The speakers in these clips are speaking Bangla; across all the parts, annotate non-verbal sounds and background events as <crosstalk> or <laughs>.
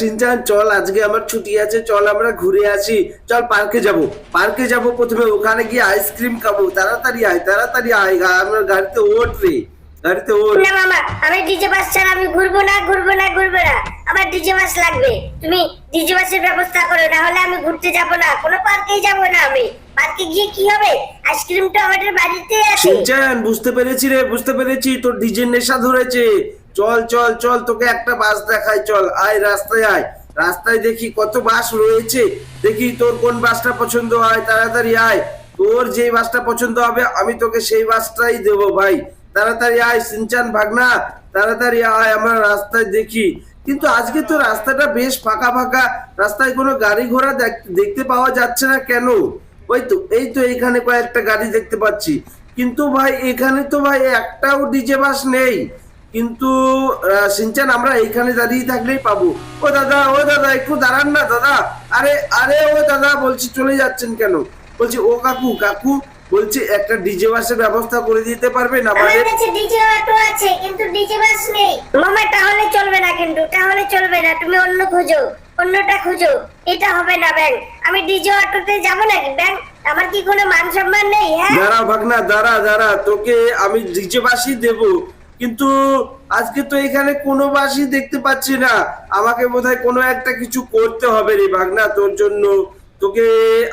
সিনচান চল আজকে আমার ছুটি আছে চল আমরা ঘুরে আসি। চল পার্কে যাব। পার্কে যাব প্রথমে ওখানে গিয়ে আইসক্রিম খাব। তাড়াতাড়ি আয় তাড়াতাড়ি আয়। আমার গাড়িতে ওঠ রে গাড়িতে ওঠ। না মামা আমি ডিজে বাস ছাড়া আমি ঘুরবো না ঘুরবো না ঘুরবো না। আমার ডিজে বাস লাগবে। তুমি ডিজে বাসের ব্যবস্থা করো না হলে আমি ঘুরতে যাব না। কোনো পার্কেই যাব না আমি। পার্কে গিয়ে কি হবে? আইসক্রিম তো আমাদের বাড়িতে আছে। সিনচান বুঝতে পেরেছি রে বুঝতে পেরেছি। তোর ডিজে নেশা ধরেছে। চল চল চল, তোকে একটা বাস দেখাই, চল, আয়, রাস্তায় আয়। রাস্তায় দেখি কত বাস রয়েছে। দেখি তোর কোন বাসটা পছন্দ হয়, তাড়াতাড়ি আয়। তোর যে বাসটা পছন্দ হবে, আমি তোকে সেই বাসটাই দেবো, ভাই। তাড়াতাড়ি আয়, সিনচান, ভাগনা, তাড়াতাড়ি আয়, আমরা রাস্তায় দেখি। কিন্তু আজকে তো রাস্তাটা বেশ ফাঁকা ফাঁকা, রাস্তায় কোনো গাড়ি ঘোড়া দেখ- দেখতে পাওয়া যাচ্ছে না কেন? ওই তো, এই তো এখানে কয়েকটা গাড়ি দেখতে পাচ্ছি। কিন্তু ভাই, এখানে তো ভাই একটাও ডিজে বাস নেই। কিন্তু সিনচান আমরা এইখানে দাঁড়িয়ে থাকলেই পাবো। ও দাদা ও দাদা একটু দাঁড়ান না দাদা। আরে আরে ও দাদা বলছি চলে যাচ্ছেন কেন? বলছি ও কাকু কাকু বলছি একটা ডিজে বাসের ব্যবস্থা করে দিতে পারবেন আমাদের? কাছে ডিজে অটো আছে কিন্তু ডিজে বাস নেই। মামা তাহলে চলবে না কিন্তু তাহলে চলবে না তুমি অন্য খোঁজো অন্যটা খোঁজো। এটা হবে না ব্যাং আমি ডিজে অটোতে যাব নাকি ব্যাং? আমার কি কোনো মান সম্মান নেই হ্যাঁ? দাঁড়া ভাগনা দাঁড়া দাঁড়া তোকে আমি ডিজে বাসই দেব। কিন্তু আজকে তো এখানে কোনো বাসই দেখতে পাচ্ছি না। আমাকে বোধহয় কোনো একটা কিছু করতে হবে রে ভাগনা, তোর জন্য। তোকে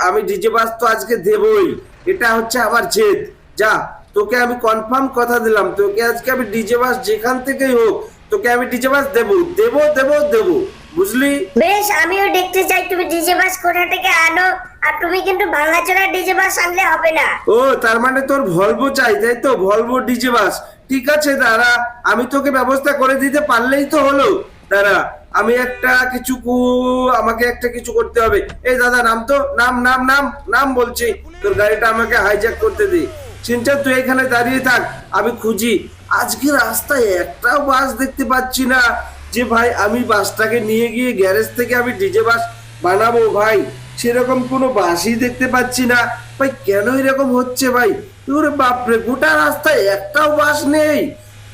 আমি ডিজে বাস তো আজকে দেবই। এটা হচ্ছে আমার জেদ। যা, তোকে আমি কনফার্ম কথা দিলাম। তোকে আজকে আমি ডিজে বাস যেখান থেকেই হোক, তোকে আমি ডিজে বাস দেবো দেবো দেবো দেবো। বুঝলি? বেশ আমিও দেখতে চাই তুমি ডিজে বাস কোথা থেকে আনো? আর তুমি কিন্তু ভাঙাচোরা ডিজে বাস আনলে হবে না। ও তার মানে তোর ভলভো চাই তাই তো? Volvo DJ bus. ঠিক আছে দাঁড়া আমি তোকে ব্যবস্থা করে দিতে পারলেই তো হলো। দাঁড়া আমি একটা কিছু কু- আমাকে একটা কিছু করতে হবে। এই দাদা নাম তো নাম নাম নাম নাম বলছি। তোর গাড়িটা আমাকে হাইজ্যাক করতে দে। চিন্তা তুই এখানে দাঁড়িয়ে থাক আমি খুঁজি। আজকে রাস্তায় একটাও বাস দেখতে পাচ্ছি না। যে ভাই, আমি বাসটাকে নিয়ে গিয়ে গ্যারেজ থেকে আমি ডিজে বাস বানাবো ভাই। সেরকম কোনো বাসই দেখতে পাচ্ছি না। ভাই, কেন এরকম হচ্ছে ভাই? ওরে বাপরে, গোটা রাস্তায় একটাও বাস নেই।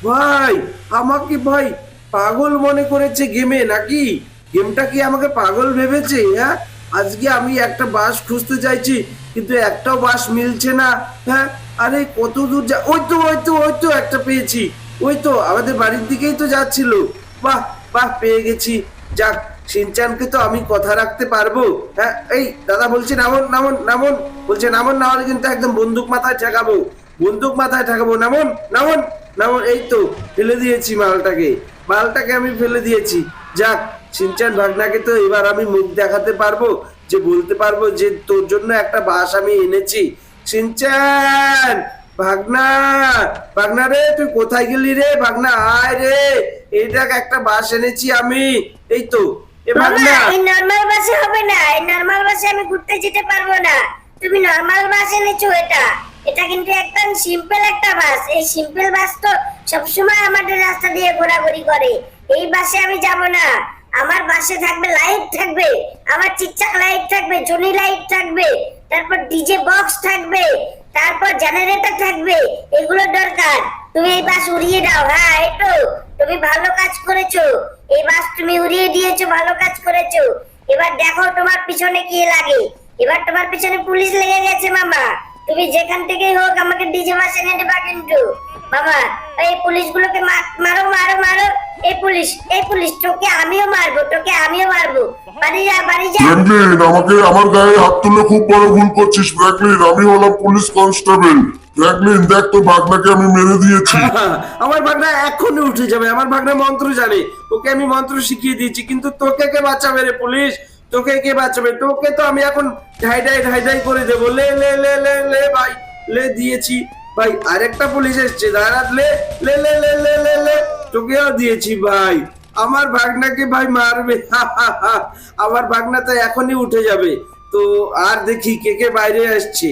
ভাই, আমাকে ভাই পাগল মনে করেছে গেমে নাকি? গেমটা কি আমাকে পাগল ভেবেছে হ্যাঁ? আজকে আমি একটা বাস খুঁজতে চাইছি, কিন্তু একটাও বাস মিলছে না হ্যাঁ? আরে, কত দূর যা, ওই তো ওই তো ওই তো একটা পেয়েছি। ওই তো, আমাদের বাড়ির দিকেই তো যাচ্ছিল। বাহ বাহ, পেয়ে গেছি। যাক, সিনচানকে তো আমি কথা রাখতে পারব। হ্যাঁ এই, দাদা বলছি নামন নামন নামন। বলছে নামন, না হলে কিন্তু একদম বন্দুক মাথায় ঠেকাবো। বন্দুক মাথায় ঠেকাবো। নামন নামন নামন। এই তো, ফেলে দিয়েছি মালটাকে। মালটাকে আমি ফেলে দিয়েছি। যাক, সিনচান ভাগনাকে তো এবার আমি মুখ দেখাতে পারব, যে বলতে পারব যে তোর জন্য একটা বাস আমি এনেছি। সিনচান! ভাগনা ভাগনা রে তুই কোথায় গেলি রে? ভাগনা আয় রে। এই দেখ একটা বাস এনেছি আমি। এই তো। এ ভাগনা এই নরমাল বাসে হবে না। এই নরমাল বাসে আমি ঘুরতে যেতে পারব না। তুমি নরমাল বাস এনেছো এটা। এটা কিন্তু একদম সিম্পল একটা বাস। এই সিম্পল বাস তো সবসময় আমাদের রাস্তা দিয়ে ঘোরাঘুরি করে। এই বাসে আমি যাব না। আমার বাসে থাকবে লাইট থাকবে। আমার চিকচাক লাইট থাকবে জনি লাইট থাকবে। তারপর ডিজে বক্স থাকবে। তারপর জেনারেটর থাকবে, এগুলো দরকার। তুমি এই বাস উড়িয়ে দাও। হ্যাঁ এই তুমি ভালো কাজ করেছ। এই বাস তুমি উড়িয়ে দিয়েছ, ভালো কাজ করেছ। এবার দেখো তোমার পিছনে কি লাগে। এবার তোমার পিছনে পুলিশ লেগে গেছে, মামা। তুমি যেখান থেকেই হোক আমাকে ডিজে বাস এনে দেবা কিন্তু। মামা, এই পুলিশগুলোকে মারো মারো মারো। এই পুলিশ এই পুলিশ তোকে আমিও মারবো তোকে আমিও মারবো। বাড়ি যা বাড়ি যা। ফ্র্যাঙ্কলিন আমাকে আমার গায়ে হাত তুলে খুব বড় ভুল করছিস আমি হলাম পুলিশ কনস্টেবল। ফ্র্যাঙ্কলিন দেখ তোর ভাগনাকে আমি মেরে দিয়েছি। <laughs> আমার ভাগনা এখনই উঠে যাবে আমার ভাগনা মন্ত্র জানে। ওকে আমি মন্ত্র শিখিয়ে দিয়েছি কিন্তু তোকে কে বাঁচাবে রে পুলিশ? তোকে কে বাঁচাবে? তোকে তো আমি এখন করে দেবো। লে লে লে লে লে ভাই লে দিয়েছি। ভাই আরেকটা পুলিশ এসছে দাঁড়াত লে লে লে লে লে লে লে। তোকেও দিয়েছি ভাই। আমার ভাগনাকে ভাই মারবে। আমার ভাগনা তো এখনই উঠে যাবে। তো আর দেখি কে কে বাইরে আসছে।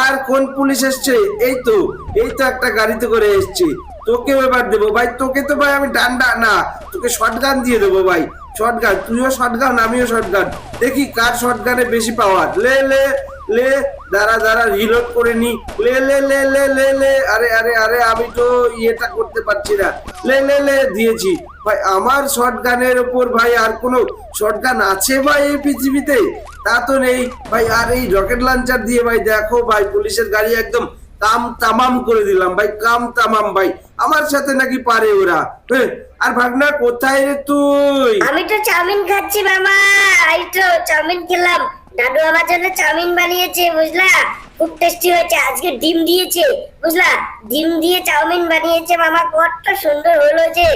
আর কোন পুলিশ এসছে? এই তো এই তো একটা গাড়িতে করে এসছে। তোকেও এবার দেবো ভাই। তোকে তো ভাই আমি ডান্ডা, না, তোকে শর্ট গান দিয়ে দেবো ভাই। শর্ট গান তুইও শর্ট গান আমিও শর্ট গান দেখি কার শর্ট গানে বেশি পাওয়ার লে লে। লে রিলোড করে নি। লে লে লে লে লে লে, আরে আরে আরে, আমি তো ইয়েটা করতে পারছি না। লে লে লে, দিয়েছি। ভাই, আমার শর্ট গানের ভাই আর কোনো শর্ট গান আছে ভাই এই পৃথিবীতে? তা তো নেই। ভাই, আর এই রকেট লঞ্চার দিয়ে ভাই দেখো ভাই, পুলিশের গাড়ি একদম কাম তামাম করে দিলাম ভাই, কাম তামাম ভাই। আমার সাথে নাকি পারে ওরা। আর ভাগনা, কোথায় রে তুই? আমি তো চাউমিন খাচ্ছি মামা, এই তো চাউমিন খেলাম। দাদু আমার জন্য চাউমিন বানিয়েছে, বুঝলা? খুব টেস্টি হয়েছে। আজকে ডিম দিয়েছে, বুঝলা? ডিম দিয়ে চাউমিন বানিয়েছে মামা, কত সুন্দর হলো যে।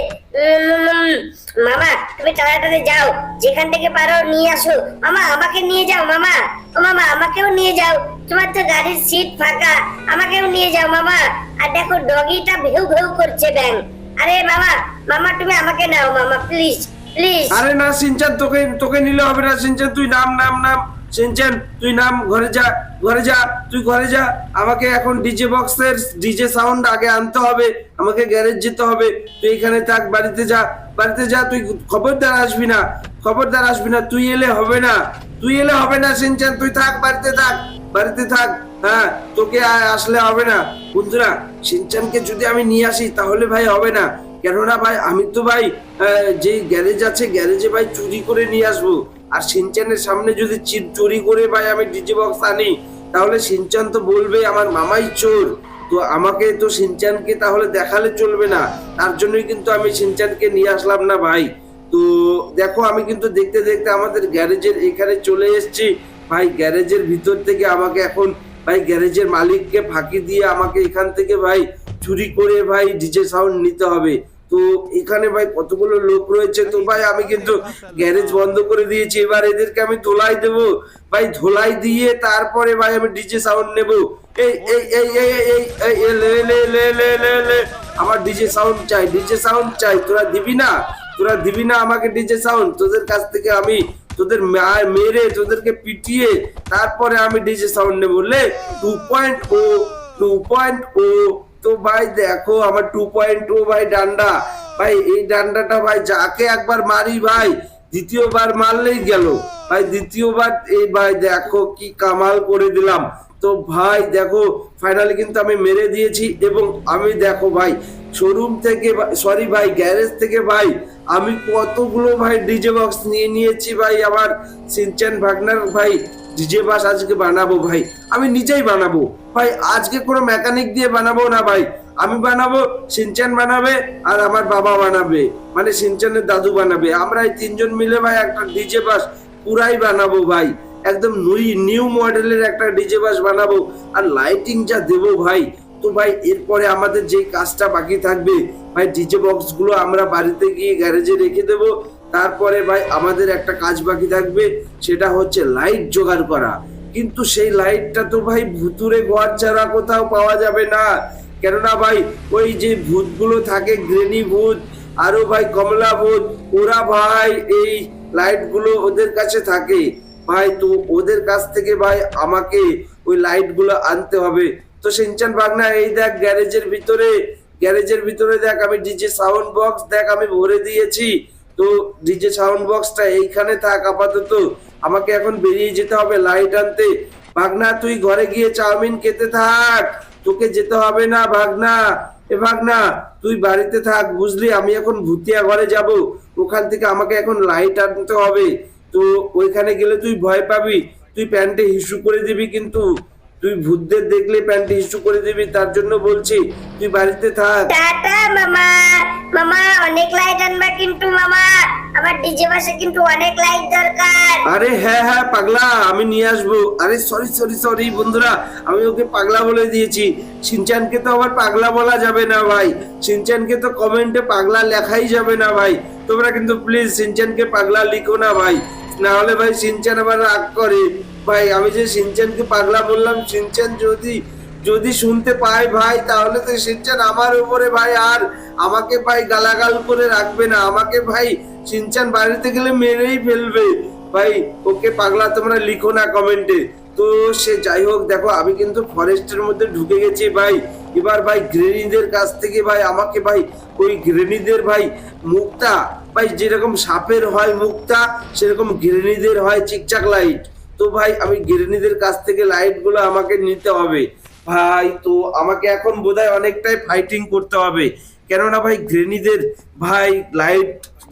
মামা, তুমি তাড়াতাড়ি যাও, যেখান থেকে পারো নিয়ে আসো। মামা, আমাকে নিয়ে যাও, মামা। ও মামা, আমাকেও নিয়ে যাও। তোমার তো গাড়ির সিট ফাঁকা, আমাকেও নিয়ে যাও, মামা। আর দেখো ডগিটা ভেউ ভেউ করছে ব্যাং আরে মামা মামা, তুমি আমাকে নাও, মামা প্লিজ প্লিজ আরে না সিনচান তোকে তোকে নিলে হবে না সিনচান তুই নাম নাম নাম। সিনচান তুই নাম, ঘরে যা ঘরে যা, তুই ঘরে যা। আমাকে এখন ডিজে বক্সের ডিজে সাউন্ড আগে আনতে হবে, আমাকে গ্যারেজ যেতে হবে। তুই এখানে থাক, বাড়িতে যা বাড়িতে যা, তুই খবরদার আসবি না, খবরদার আসবি না, তুই এলে হবে না, তুই এলে হবে না সিনচান তুই থাক, বাড়িতে থাক বাড়িতে থাক হ্যাঁ তোকে আসলে হবে না। বন্ধুরা সিনচানকে যদি আমি নিয়ে আসি, তাহলে ভাই হবে না। কেননা ভাই, আমি তো ভাই যে গ্যারেজ আছে গ্যারেজে ভাই চুরি করে নিয়ে আসব। আর সিনচানের সামনে যদি চি- চুরি করে ভাই আমি ডিজে বক্স আনি, তাহলে সিনচান তো বলবে আমার মামাই চোর। তো আমাকে তো সিনচানকে তাহলে দেখালে চলবে না, তার জন্যই কিন্তু আমি সিনচানকে নিয়ে আসলাম না ভাই। তো দেখো আমি কিন্তু দেখতে দেখতে আমাদের গ্যারেজের এখানে চলে এসেছি। ভাই গ্যারেজের ভিতর থেকে আমাকে এখন, ভাই গ্যারেজের মালিককে ফাঁকি দিয়ে আমাকে এখান থেকে ভাই চুরি করে ভাই ডিজে সাউন্ড নিতে হবে। তো এখানে ভাই কতগুলো লোক রয়েছে তো ভাই আমি কিন্তু গ্যারেজ বন্ধ করে দিয়েছি। এবার এদেরকে আমি ধোলাই দেবো। ভাই ধোলাই দিয়ে তারপরে ভাই আমি ডিজে সাউন্ড নেব। এই এই এই এই এই লে লে লে লে লে লে। আমার ডিজে সাউন্ড চাই, ডিজে সাউন্ড চাই। তোরা দিবি না? তোরা দিবি না আমাকে ডিজে সাউন্ড তোদের কাছ থেকে আমি তোদের মেরে তোদেরকে পিটিয়ে তারপরে আমি ডিজে সাউন্ড নেব। লে two point o two point o তো ভাই দেখো, আমার টু পয়েন্ট ও ভাই ডান্ডা। ভাই, এই ডান্ডাটা ভাই যাকে একবার মারি ভাই, দ্বিতীয়বার মারলেই গেল। ভাই, দ্বিতীয়বার এই ভাই দেখো কি কামাল করে দিলাম। তো ভাই দেখো ফাইনালি কিন্তু আমি মেরে দিয়েছি এবং আমি দেখো ভাই শোরুম থেকে সরি ভাই গ্যারেজ থেকে ভাই, আমি কতগুলো ভাই ডিজে বক্স নিয়ে নিয়েছি ভাই, আমার সিনচান ভাগনার ভাই ডিজে বাস আজকে বানাবো ভাই। আমি নিজেই বানাবো। ভাই, আজকে কোনো মেকানিক দিয়ে বানাবো না ভাই। আমি বানাবো সিনচান বানাবে আর আমার বাবা বানাবে। মানে সিনচানের দাদু বানাবে। আমরা এই তিনজন মিলে ভাই একটা ডিজে বাস পুরাই বানাবো ভাই। একদম নিউ মডেলের একটা ডিজে বাস বানাবো। আর লাইটিং যা দেবো ভাই তো ভাই, এরপরে আমাদের যে কাজটা বাকি থাকবে, ভাই ডিজে বক্সগুলো আমরা বাড়িতে গিয়ে গ্যারেজে রেখে দেব। তারপরে ভাই, আমাদের একটা কাজ বাকি থাকবে, সেটা হচ্ছে লাইট জোগাড় করা। কিন্তু সেই লাইটটা তো ভাই ভুতুরে ঘর ছাড়া কোথাও পাওয়া যাবে না। কেননা ভাই, ওই যে ভূতগুলো থাকে গ্রেনি ভূত, আরও ভাই, কমলা ভূত, ওরা ভাই, এই লাইটগুলো ওদের কাছে থাকে। ভাই, তো ওদের কাছ থেকে ভাই, আমাকে ওই লাইটগুলো আনতে হবে। তো সিনচান বাগনা, এই দেখ গ্যারেজের ভিতরে গ্যারেজের ভিতরে দেখ আমি ডিজে সাউন্ড বক্স দেখ আমি ভরে দিয়েছি। তো ডিজে সাউন্ড বক্সটা এইখানে থাক আপাতত। আমাকে এখন বেরিয়ে যেতে হবে লাইট আনতে। ভাগনা তুই ঘরে গিয়ে চাউমিন খেতে থাক। তোকে যেতে হবে না ভাগনা এ ভাগনা তুই বাড়িতে থাক, বুঝলি? আমি এখন ভুতিয়া ঘরে যাব। ওখান থেকে আমাকে এখন লাইট আনতে হবে। তো ওইখানে গেলে তুই ভয় পাবি। তুই প্যান্টে হিসু করে দিবি কিন্তু। তুই ভূতদের দেখলে প্যান্ট হিসু করে দিবি তার জন্য বলছি তুই বাড়িতে থাক। টাটা মামা। মামা অনেক লাইট আনবা কিন্তু মামা। আমার ডিজে বাসে কিন্তু অনেক লাইট দরকার। আরে হ্যাঁ হ্যাঁ পাগলা আমি নিয়ে আসব। আরে সরি সরি সরি বন্ধুরা আমি ওকে পাগলা বলে দিয়েছি। সিনচানকে তো আবার পাগলা বলা যাবে না ভাই। সিনচানকে তো কমেন্টে পাগলা লেখাই যাবে না ভাই। তোমরা কিন্তু প্লিজ সিনচানকে পাগলা লিখো না ভাই। না হলে ভাই সিনচান আবার রাগ করে। ভাই, আমি যে সিনচানকে পাগলা বললাম, সিনচান যদি যদি শুনতে পাই ভাই, তাহলে তো সিনচান আমার উপরে ভাই, আর আমাকে ভাই গালাগাল করে রাখবে না। আমাকে ভাই সিনচান বাড়িতে গেলে মেরেই ফেলবে। ভাই, ওকে পাগলা তোমরা লিখো না কমেন্টে। তো সে যাই হোক, দেখো, আমি কিন্তু ফরেস্টের মধ্যে ঢুকে গেছি ভাই। এবার ভাই গ্রেনিদের কাছ থেকে ভাই, আমাকে ভাই ওই গ্রেনিদের ভাই মুক্তা, ভাই, যেরকম সাপের হয় মুক্তা, সেরকম গ্রেনিদের হয় চিকচাক লাইট। তো ভাই, আমি গিরণীদের কাছ থেকে লাইটগুলো আমাকে নিতে হবে। ভাই, তো আমাকে এখন বোধহয় অনেকটাই ফাইটিং করতে হবে। কেননা ভাই, গৃহিণীদের, ভাই লাইট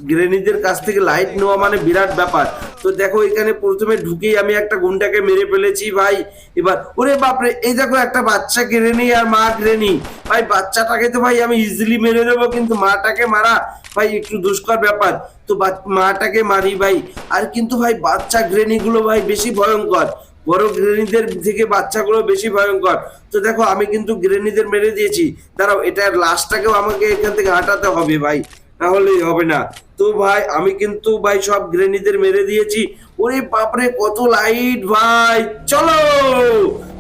গৃহিণীদের কাছ থেকে লাইট নেওয়া মানে বিরাট ব্যাপার। তো দেখো, এখানে প্রথমে ঢুকেই আমি একটা গুন্ডাকে মেরে ফেলেছি ভাই। এবার, ওরে বাপরে, এই দেখো একটা বাচ্চা গৃহিণী আর মা গৃহিণী। ভাই, বাচ্চাটাকে তো ভাই আমি ইজিলি মেরে দেবো, কিন্তু মাটাকে মারা ভাই, একটু দুষ্কর ব্যাপার। তো মাটাকে মারি ভাই। আর কিন্তু ভাই, বাচ্চা গৃহিণীগুলো ভাই বেশি ভয়ঙ্কর। বড় গৃহিণীদের থেকে বাচ্চাগুলো বেশি ভয়ঙ্কর। তো দেখো, আমি কিন্তু গৃহিণীদের মেরে দিয়েছি। দাঁড়াও এটার লাশটাকেও আমাকে এখান থেকে হাঁটাতে হবে ভাই। না হলেই হবে না। তো ভাই, আমি কিন্তু ভাই সব গৃহিণীদের মেরে দিয়েছি। ওরে বাপরে, কত লাইট ভাই! চলো!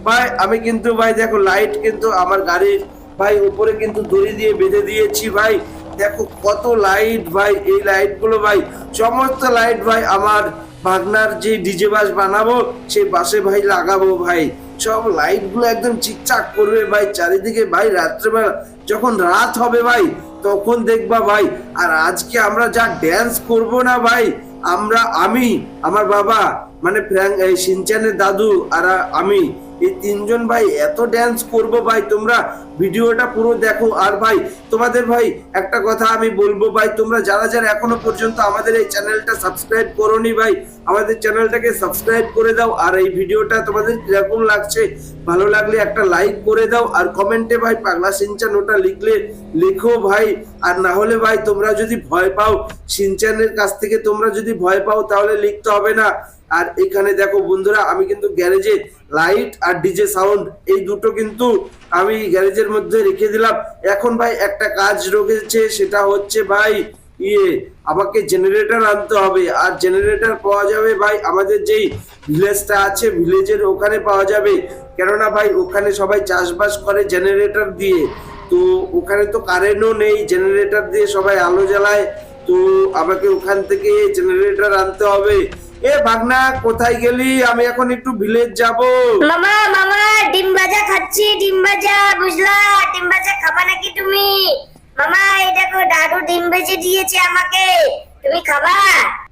ভাই, আমি কিন্তু ভাই, দেখো, লাইট কিন্তু আমার গাড়ির ভাই, উপরে কিন্তু দড়ি দিয়ে বেঁধে দিয়েছি ভাই। দেখো কত লাইট ভাই, এই লাইটগুলো ভাই, সমস্ত লাইট ভাই আমার ভাগনার যে ডিজে বাস বানাবো সেই বাসে ভাই লাগাবো ভাই। সব লাইটগুলো একদম চিকচাক করবে ভাই, চারিদিকে ভাই রাত্রেবেলা যখন রাত হবে ভাই, তখন দেখবা ভাই, আর আজকে আমরা যা ড্যান্স করব না ভাই, আমরা, আমি, আমার বাবা মানে ফ্র্যাঙ্ক এই সিনচানের দাদু আর আমি, এই তিনজন ভাই এত ড্যান্স করব ভাই, তোমরা ভিডিওটা পুরো দেখো। আর ভাই, তোমাদের ভাই, একটা কথা আমি বলব ভাই, তোমরা যারা যারা এখনও পর্যন্ত আমাদের এই চ্যানেলটা সাবস্ক্রাইব করোনি ভাই, আমাদের চ্যানেলটাকে সাবস্ক্রাইব করে দাও। আর এই ভিডিওটা তোমাদের কীরকম লাগছে, ভালো লাগলে একটা লাইক করে দাও। আর কমেন্টে ভাই, পাগলা সিনচান ওটা লিখলে লেখো ভাই। আর না হলে ভাই, তোমরা যদি ভয় পাও সিনচানের কাছ থেকে তোমরা যদি ভয় পাও, তাহলে লিখতে হবে না। আর এখানে দেখো বন্ধুরা, আমি কিন্তু গ্যারেজে লাইট আর ডিজে সাউন্ড এই দুটো কিন্তু আমি গ্যারেজের মধ্যে রেখে দিলাম। এখন ভাই একটা কাজ রয়েছে, সেটা হচ্ছে ভাই ইয়ে আমাকে জেনারেটর আনতে হবে। আর জেনারেটর পাওয়া যাবে ভাই, আমাদের যেই ভিলেজটা আছে ভিলেজের ওখানে পাওয়া যাবে। কেননা ভাই, ওখানে সবাই চাষবাস করে জেনারেটর দিয়ে। তো ওখানে তো কারেন্টও নেই জেনারেটর দিয়ে সবাই আলো জ্বালায়। তো আমাকে ওখান থেকে জেনারেটর আনতে হবে। এ ভাগনা কোথায় গেলি? আমি এখন একটু ভিলেজ যাব। মামা মামা ডিম ভাজা খাচ্ছি ডিম ভাজা বুঝলা? ডিম ভাজা খাবা নাকি তুমি? মামা এই দেখো দাদু ডিম ভেজে দিয়েছে আমাকে। তুমি খাবা?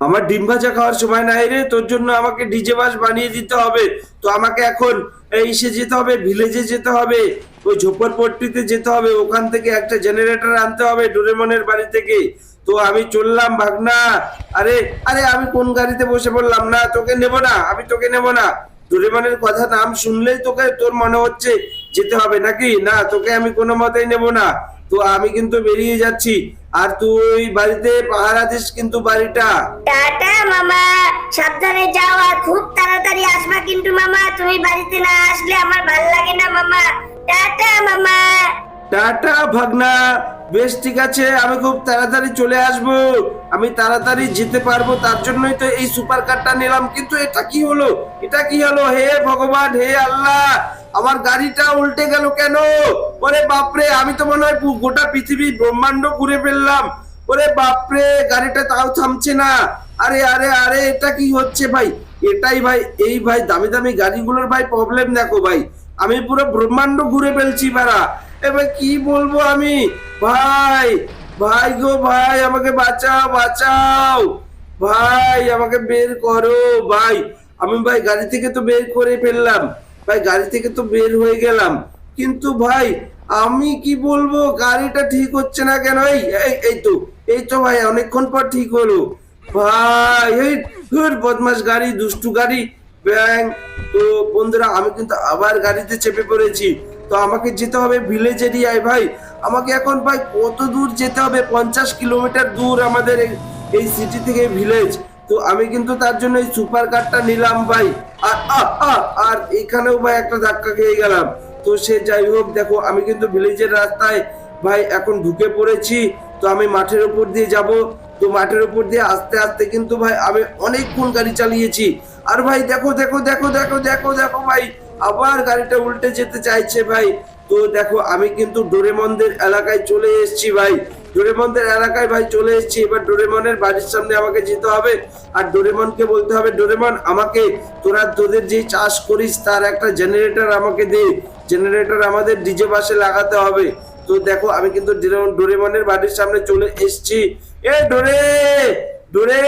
আমার ডিম ভাজা খাওয়ার সময় নাই রে তোর জন্য আমাকে ডিজে বাস বানিয়ে দিতে হবে। তো আমাকে এখন ইসে যেতে হবে ভিলেজে যেতে হবে ওই ঝোপড়পট্টিতে যেতে হবে ওখান থেকে একটা জেনারেটর আনতে হবে ডোরেমনের বাড়ি থেকে। তো আমি চললাম ভাগনা। আরে আরে আমি কোন গাড়িতে বসে পড়লাম না? তোকে নেব না আমি তোকে নেব না। ডোরেমনের কথা নাম শুনলেই তোকে তোর মনে হচ্ছে যেতে হবে নাকি? না তোকে আমি কোনো মতেই নেব না। তো আমি কিন্তু বেরিয়ে যাচ্ছি। আর তুই বাড়িতে পাহারা দিস কিন্তু বাড়িটা। টাটা মামা। সাবধানে যাও আর খুব তাড়াতাড়ি আসবা কিন্তু মামা। তুমি বাড়িতে না আসলে আমার ভালো লাগে না মামা। টাটা মামা। টাটা ভাগনা। বেশ, ঠিক আছে, আমি খুব তাড়াতাড়ি চলে আসব। আমি তাড়াতাড়ি যেতে পারব, তার জন্যই তো এই সুপার কারটা নিলাম। কিন্তু এটা কি হলো? এটা কি হলো? হে ভগবান, হে আল্লাহ, আমার গাড়িটা উল্টে গেল কেন? ওরে বাপরে, আমি তো মনে হয় গোটা পৃথিবী ব্রহ্মাণ্ড ঘুরে ফেললাম। ওরে বাপরে, গাড়িটা তাও থামছে না। আরে আরে আরে, এটা কি হচ্ছে ভাই? এটাই ভাই, এই ভাই, দামি দামি গাড়িগুলোর ভাই প্রবলেম দেখো ভাই। আমি পুরো ব্রহ্মাণ্ড ঘুরে ফেলছি বারা এবার কি বলব আমি? ভাই ভাই গো ভাই, আমাকে বাঁচাও বাঁচাও। ভাই, আমাকে বের করো, ভাই। আমি ভাই গাড়ি থেকে তো বের করে ফেললাম। ভাই গাড়ি থেকে তো বের হয়ে গেলাম। কিন্তু ভাই, আমি কি বলব? গাড়িটা ঠিক হচ্ছে না কেন? এই, এই- তো, এই তো ভাই, অনেকক্ষণ পর ঠিক হলো। ভাই, এই বদমাস গাড়ি, দুষ্টু গাড়ি। ব্যাং। তো বন্ধুরা, আমি কিন্তু আবার গাড়িতে চেপে পড়েছি। তো আমাকে যেতে হবে ভিলেজ এরিয়ায় ভাই। আমাকে এখন ভাই কত দূর যেতে হবে? পঞ্চাশ কিলোমিটার দূর আমাদের এই- সিটি থেকে ভিলেজ তো আমি কিন্তু তার জন্য এই সুপার কারটা নিলাম ভাই। আর আর এখানেও ভাই একটা ধাক্কা খেয়ে গেলাম। তো সে যাই হোক, দেখো, আমি কিন্তু ভিলেজের রাস্তায় ভাই এখন ঢুকে পড়েছি। তো আমি মাঠের উপর দিয়ে যাব। তো মাঠের উপর দিয়ে আস্তে আস্তে কিন্তু ভাই আমি অনেকক্ষণ গাড়ি চালিয়েছি। আর ভাই দেখো দেখো দেখো দেখো দেখো দেখো ভাই, আবার গাড়িটা উল্টে যেতে চাইছে ভাই। তো দেখো, আমি কিন্তু ডোরেমনদের এলাকায় চলে এসেছি ভাই। ডোরেমনদের এলাকায় ভাই চলে এসেছি। এবার ডোরেমনের বাড়ির সামনে আমাকে যেতে হবে। আর ডোরেমনকে বলতে হবে, ডোরেমন, আমাকে তোরা তোদের যে চাষ করিস, তার একটা জেনারেটর আমাকে দে। জেনারেটর আমাদের ডিজে বাসে লাগাতে হবে। তো দেখো আমি কিন্তু ডোরে- ডোরেমনের বাড়ির সামনে চলে এসেছি। এ ডোরে ডোরে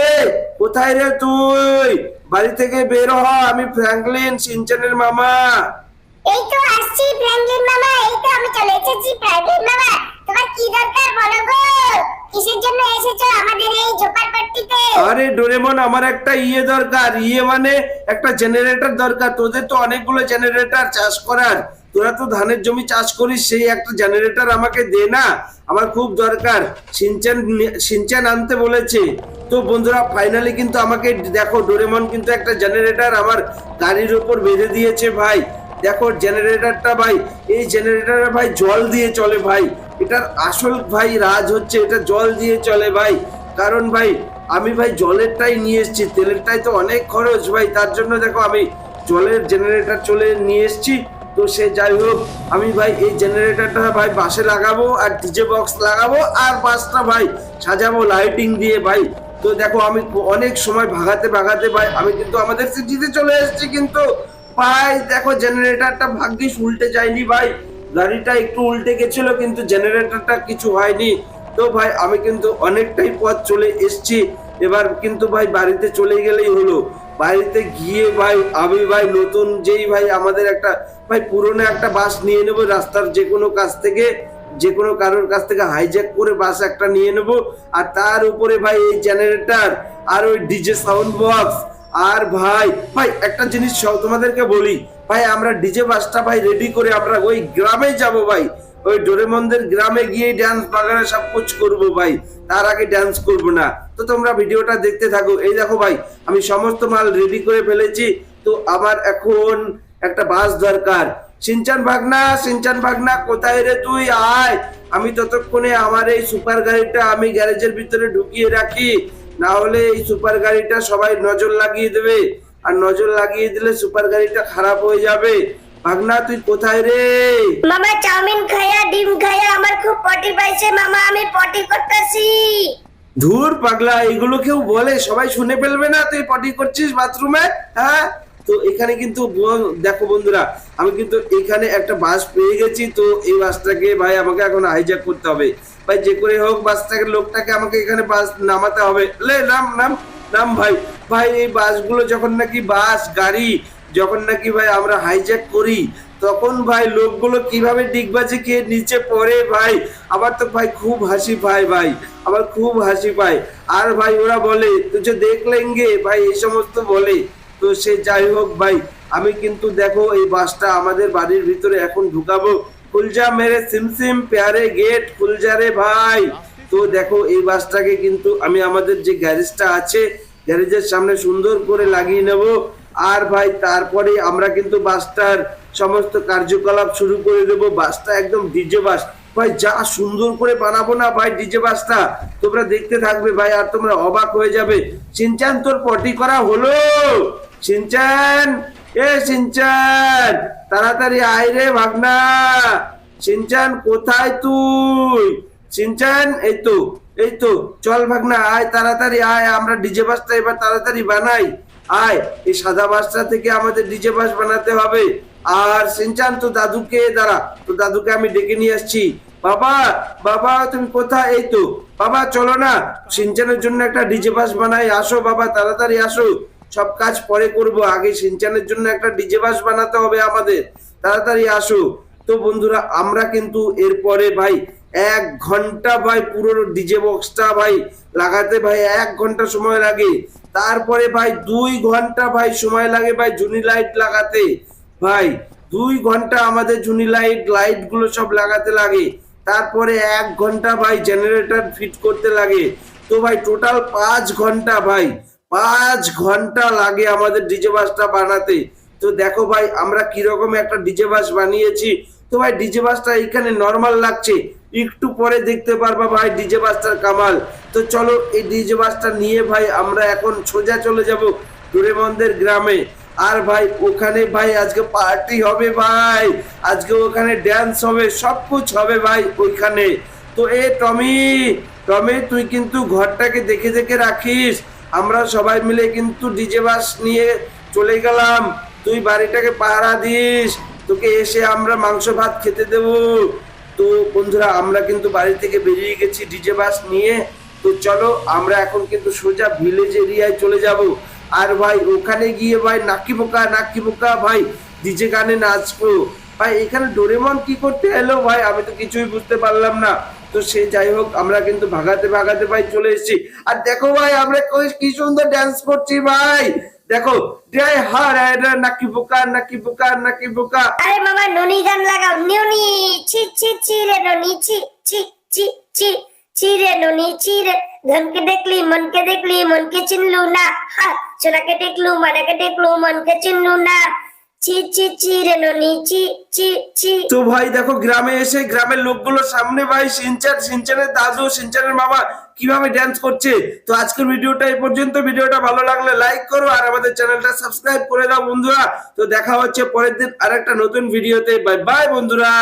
কোথায় রে তুই? বাড়ি থেকে বের হ আমি ফ্র্যাঙ্কলিন সিনচানের মামা। এই তো আসছি ফ্র্যাঙ্কলিন মামা এই তো আমি চলে এসেছি ফ্র্যাঙ্কলিন মামা। তোমার কি দরকার বলো গো? কিসের জন্য এসেছ আমাদের এই ঝোপারপট্টিতে আরে ডোরেমন আমার একটা ইয়ে দরকার। ইয়ে মানে একটা জেনারেটর দরকার। তোদের তো অনেকগুলো জেনারেটর চাষ করার। তোরা তো ধানের জমি চাষ করিস, সেই একটা জেনারেটর আমাকে দে না। আমার খুব দরকার। সিনচান সিনচান আনতে বলেছে। তো বন্ধুরা ফাইনালি কিন্তু আমাকে দেখো ডোরেমন কিন্তু একটা জেনারেটর আমার গাড়ির উপর বেঁধে দিয়েছে ভাই। দেখো জেনারেটরটা ভাই, এই জেনারেটরে ভাই জল দিয়ে চলে ভাই। এটার আসল ভাই রাজ হচ্ছে, এটা জল দিয়ে চলে ভাই। কারণ ভাই, আমি ভাই জলেরটাই নিয়ে এসেছি, তেলেরটাই তো অনেক খরচ ভাই। তার জন্য দেখো, আমি জলের জেনারেটর চলে নিয়ে এসেছি। তো সে যাই হোক, আমি ভাই এই জেনারেটরটা ভাই বাসে লাগাবো আর ডিজে বক্স লাগাবো আর বাসটা ভাই সাজাবো লাইটিং দিয়ে ভাই। তো দেখো, আমি অনেক সময় ভাগাতে ভাগাতে ভাই, আমি কিন্তু আমাদের সিটিতে চলে এসেছি কিন্তু ভাই দেখো জেনারেটরটা ভাগ্যিস উল্টে যায়নি ভাই। গাড়িটা একটু উল্টে গেছিল কিন্তু জেনারেটরটা কিছু হয়নি। তো ভাই আমি কিন্তু অনেকটাই পথ চলে এসেছি। এবার কিন্তু ভাই বাড়িতে চলে গেলেই হলো। বাড়িতে গিয়ে ভাই, আমি ভাই নতুন যেই ভাই আমাদের একটা, ভাই পুরনো একটা বাস নিয়ে নেব রাস্তার যে কোনো কাছ থেকে যে কোনো কারোর কাছ থেকে হাইজ্যাক করে বাস একটা নিয়ে নেব। আর তার উপরে ভাই এই জেনারেটর আর ওই ডিজে সাউন্ড বক্স আর ভাই ভাই একটা জিনিস তোমাদেরকে বলি, ভাই আমরা ডিজে বাসটা ভাই রেডি করে আমরা ওই গ্রামে যাব ভাই। ওই ডোরেমনদের গ্রামে গিয়ে ডান্স বাগানে সব কুচ করব ভাই। তার আগে ডান্স করব না। তো তোমরা ভিডিওটা দেখতে থাকো। এই দেখো ভাই, আমি সমস্ত মাল রেডি করে ফেলেছি। তো আমার এখন একটা বাস দরকার। সিনচান ভাগনা সিনচান ভাগনা, কোথায় রে তুই? আয়। আমি ততক্ষণে আমার এই সুপার গাড়িটা আমি গ্যারেজের ভিতরে ঢুকিয়ে রাখি। না হলে এই সুপার গাড়িটা সবাই নজর লাগিয়ে দেবে। আর নজর লাগিয়ে দিলে সুপার গাড়িটা খারাপ হয়ে যাবে। ভাগনা তুই কোথায় রে? মামা চাউমিন খাইয়া ডিম খাইয়া আমার খুব পটি পাইছে। মামা আমি পটি করতেছি। ধুর পাগলা এগুলো কেউ বলে সবাই শুনে ফেলবে না তুই পটি করছিস বাথরুমে হ্যাঁ? তো এখানে কিন্তু দেখো বন্ধুরা আমি কিন্তু এখানে একটা বাস পেয়ে গেছি তো এই বাসটাকে ভাই আমাকে এখন হাইজ্যাক করতে হবে। ভাই যে করে হোক বাসটাকে লোকটাকে আমাকে এখানে বাস নামাতে হবে। লে নাম নাম নাম ভাই। ভাই এই বাসগুলো যখন নাকি বাস গাড়ি যখন নাকি ভাই আমরা হাইজ্যাক করি, তখন ভাই লোকগুলো কীভাবে ডিগবাজি খেয়ে নিচে পড়ে ভাই? আবার তো ভাই খুব হাসি পায় ভাই আবার খুব হাসি পায়। আর ভাই ওরা বলে তুঝে দেখ লেঙ্গে ভাই এই সমস্ত বলে। তো সে যাই হোক ভাই, আমি কিন্তু দেখো এই বাসটা আমাদের বাড়ির ভিতরে এখন ঢুকাবো। খুলজা মেরে সিমসিম প্যারে গেট খুলজা রে ভাই। তো দেখো এই বাসটাকে কিন্তু আমি আমাদের যে গ্যারেজটা আছে গ্যারেজের সামনে সুন্দর করে লাগিয়ে নেব। আর ভাই, তারপরে আমরা কিন্তু বাসটার সমস্ত কার্যকলাপ শুরু করে দেব। বাসটা একদম ডিজে বাস। ভাই, যা সুন্দর করে বানাবো না ভাই ডিজে বাসটা? তোমরা দেখতে থাকবে ভাই, আর তোমরা অবাক হয়ে যাবে। সিনচান তোর পটি করা হলো? সিনচান এ সিনচান তাড়াতাড়ি আয় রে ভাগনা। সিনচান কোথায় তুই? সিনচান এই তো এই তো, চল ভাগনা, আয়, তাড়াতাড়ি আয়, আমরা ডিজে বাসটা এবার তাড়াতাড়ি বানাই। আয়, এই সাদা বাসটা থেকে আমাদের ডিজে বাস বানাতে হবে। আর সিনচান তো দাদুকে দাঁড়া তো দাদুকে আমি ডেকে নিয়ে আসছি। বাবা বাবা, তুমি কোথায়? এই তো। বাবা, চলো না। সিনচানের জন্য একটা ডিজে বাস বানাই। আসো বাবা, তাড়াতাড়ি আসো। সব কাজ পরে করব। আগে সিনচানের জন্য একটা ডিজে বাস বানাতে হবে আমাদের। তাড়াতাড়ি আসো। তো বন্ধুরা, আমরা কিন্তু এরপরে ভাই এক ঘণ্টা ভাই পুরো ডিজে বক্সটা ভাই লাগাতে ভাই এক ঘণ্টা সময় লাগে। তারপরে ভাই দুই ঘণ্টা ভাই সময় লাগে ভাই জুনি লাইট লাগাতে। ভাই, দুই ঘণ্টা আমাদের জুনি লাইট লাইটগুলো সব লাগাতে লাগে। তারপরে এক ঘণ্টা ভাই জেনারেটর ফিট করতে লাগে। তো ভাই টোটাল পাঁচ ঘণ্টা ভাই, পাঁচ ঘণ্টা লাগে আমাদের ডিজে বাসটা বানাতে। তো দেখো ভাই, আমরা কীরকম একটা ডিজে বাস বানিয়েছি। তো ভাই ডিজে বাসটা এখানে নর্মাল লাগছে। একটু পরে দেখতে পারবা ভাই ডিজে বাসটার কামাল। তো চলো এই ডিজে বাসটা নিয়ে ভাই আমরা এখন সোজা চলে যাব ডোরেমনদের গ্রামে। আর ভাই ওখানে ভাই আজকে পার্টি হবে ভাই। আজকে ওখানে ড্যান্স হবে, সব কিছু হবে ভাই ওইখানে। তো এ টমি টমি, তুই কিন্তু ঘরটাকে দেখে দেখে রাখিস। আমরা সবাই মিলে কিন্তু ডিজে বাস নিয়ে চলে গেলাম। তুই বাড়িটাকে পাহারা দিস। তোকে এসে আমরা মাংস ভাত খেতে দেব। তো বন্ধুরা, আমরা কিন্তু বাড়ি থেকে বেরিয়ে গেছি ডিজে বাস নিয়ে। তো চলো, আমরা এখন কিন্তু সোজা ভিলেজ এরিয়ায় চলে যাব। আর ভাই, ওখানে গিয়ে ভাই, নাকি বোকা নাকি বোকা, ভাই ডিজে গানে নাচবো। ভাই, এখানে ডোরেমন কি করতে এলো ভাই? আমি তো কিছুই বুঝতে পারলাম না। তো সে যাই হোক, আমরা কিন্তু ভাগাতে ভাগাতে ভাই চলে এসেছি। আর দেখো ভাই, আমরা কি সুন্দর ড্যান্স করছি ভাই! দেখো, জয় হার নাকি বোকা নাকি বোকা নাকি বোকা। আরে বাবা, ননি গান লাগাও। ননি, ছি ছি ছি রে ননি, ছি ছি ছি ছি ছি রে ননি, ছি রে। ধনকে দেখলি, মনকে দেখলি, মনকে চিনলু না। সোনাকে দেখলু মানাকে দেখলু, মনকে চিনলু না। তো ভাই দেখো গ্রামে এসে গ্রামের লোকগুলোর সামনে ভাই সিনচান সিনচানের দাদু সিনচানের মামা কীভাবে ড্যান্স করছে? তো আজকের ভিডিওটা এই পর্যন্ত। ভিডিওটা ভালো লাগলে লাইক করো আর আমাদের চ্যানেলটা সাবস্ক্রাইব করে দাও বন্ধুরা। তো দেখা হচ্ছে পরের দিন আর একটা নতুন ভিডিওতে। বাই বাই বন্ধুরা।